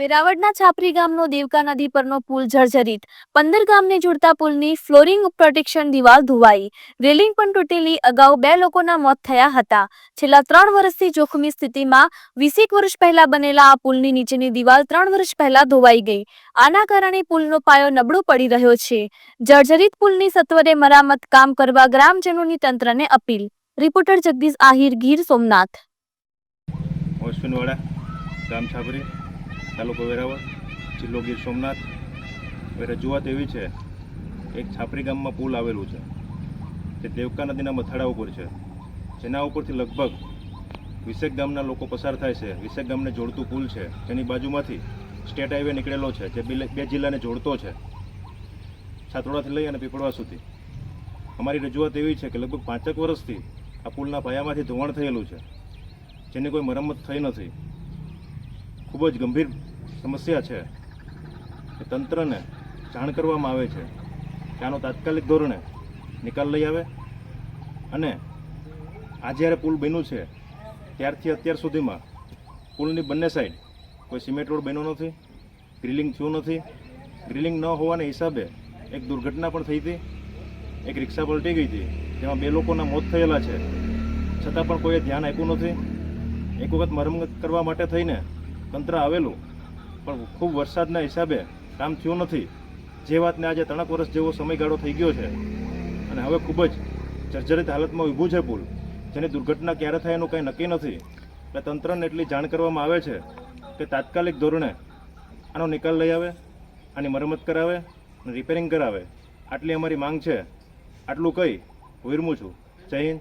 વેરાવળના છાપરી ગામનો દેવકા નદી પરનો પુલ જર્જરિત. પંદર ગામને જોડતા પુલની ફ્લોરિંગ પ્રોટેક્શન દિવાલ ધોવાઈ. રેલિંગ પણ તૂટેલી, અગાઉ બે લોકોના મોત થયા હતા. છેલ્લા ત્રણ વર્ષથી જોખમી સ્થિતિમાં વીસેક વર્ષ પહેલા બનેલા આ પુલની નીચેની દિવાલ ત્રણ વર્ષ પહેલા ધોવાઈ ગઈ. આના કારણે પુલનો પાયો નબળો પડી રહ્યો છે. જર્જરિત પુલની સત્વરે મરામત કામ કરવા ગ્રામજનોની તંત્રને અપીલ. રિપોર્ટર જગદીશ આહિર, ગીર સોમનાથ. ગામ છાપરી. તાલુકો વેરાવળ, જિલ્લો ગીર સોમનાથ. હવે રજૂઆત એવી છે, એક છાપરી ગામમાં પુલ આવેલું છે. તે દેવકા નદીના મથાળા ઉપર છે. જેના ઉપરથી લગભગ વિસેક ગામના લોકો પસાર થાય છે. વિસેક ગામને જોડતું પુલ છે. જેની બાજુમાંથી સ્ટેટ હાઈવે નીકળેલો છે, જે બે જિલ્લાને જોડતો છે. છાત્રોડાથી લઈ અને પીપળવા સુધી. અમારી રજૂઆત એવી છે કે લગભગ પાંચેક વર્ષથી આ પુલના પાયામાંથી ધોવાણ થયેલું છે. જેની કોઈ મરમ્મત થઈ નથી. ખૂબ જ ગંભીર સમસ્યા છે એ તંત્રને જાણ કરવામાં આવે છે કે આનો તાત્કાલિક ધોરણે નિકાલ લઈ આવે અને આ જ્યારે પુલ બન્યું છે, ત્યારથી અત્યાર સુધીમાં પુલની બંને સાઈડ કોઈ સિમેન્ટ રોડ બન્યો નથી ગ્રિલિંગ થયું નથી. ગ્રિલિંગ ન હોવાને હિસાબે એક દુર્ઘટના પણ થઈ હતી. એક રિક્ષા પલટી ગઈ હતી. જેમાં બે લોકોના મોત થયેલા છે. છતાં પણ કોઈએ ધ્યાન આપ્યું નથી. એક વખત મરમત કરવા માટે થઈને તંત્ર આવેલું પણ ખૂબ વરસાદના હિસાબે કામ થયું નથી. જે વાતને આજે ત્રણેક વર્ષ જેવો સમયગાળો થઈ ગયો છે અને હવે ખૂબ જ જર્જરિત હાલતમાં ઊભું છે પુલ. જેની દુર્ઘટના ક્યારે થાય એનું કંઈ નક્કી નથી. એટલે તંત્રને એટલી જાણ કરવામાં આવે છે કે તાત્કાલિક ધોરણે આનો નિકાલ લઈ આવે, આની મરમત કરાવે અને રિપેરિંગ કરાવે. આટલી અમારી માંગ છે. આટલું કહી વિરમું છું. જય હિન્દ.